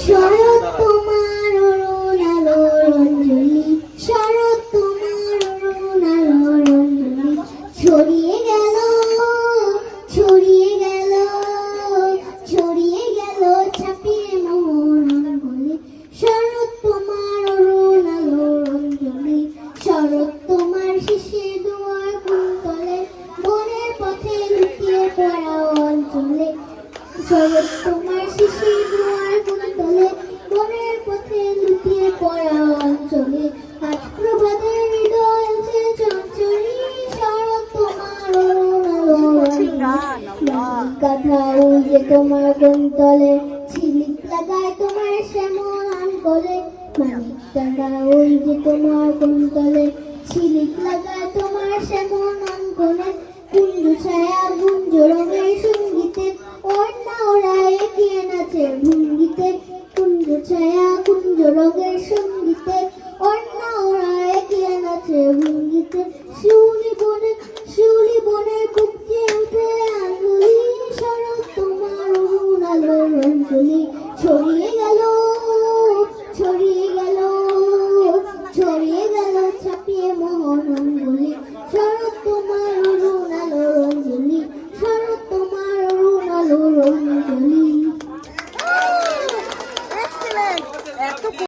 শরৎ তোমার অরুণ আলোর অঞ্জলি শরৎ তোমার অরুণ আলোর অঞ্জলি ছড়িয়ে গেল ছড়িয়ে গেল ছড়িয়ে গেল ছাপিয়ে মোহর অঙ্গলি শরৎ অঞ্চলে শরৎ তোমার শিশির দুয়ার কুন্তলে বনের পথে লুকিয়ে পড়া অঞ্চলে। আজ প্রভাতের হৃদয় আছে চঞ্চলী, শরৎ তোমার কথা যে তোমার কুন্তলে, ছিলিক লাগায় তোমার শ্যামল আনকলে মানিক টাকা যে তোমার কুন্তলে, ছিলিক লাগায় তোমার শ্যামল আনকলে কুঞ্জ ছায়া গুঞ্জ রঙের নাচে ভঙ্গিতে কুঞ্জ ছায়া কুঞ্জ রোগের সঙ্গীতে, অন্য ওরায় কিয়া নাচে ভঙ্গিতে। শিউলি বনে শিউলি বনে বুকে উঠে আঞ্জলি শরৎ তোমার অরুণ আলোর ছড়িয়ে গেল ছড়িয়ে গেল ছড়িয়ে গেল, ছাপিয়ে মোহন অঞ্জলি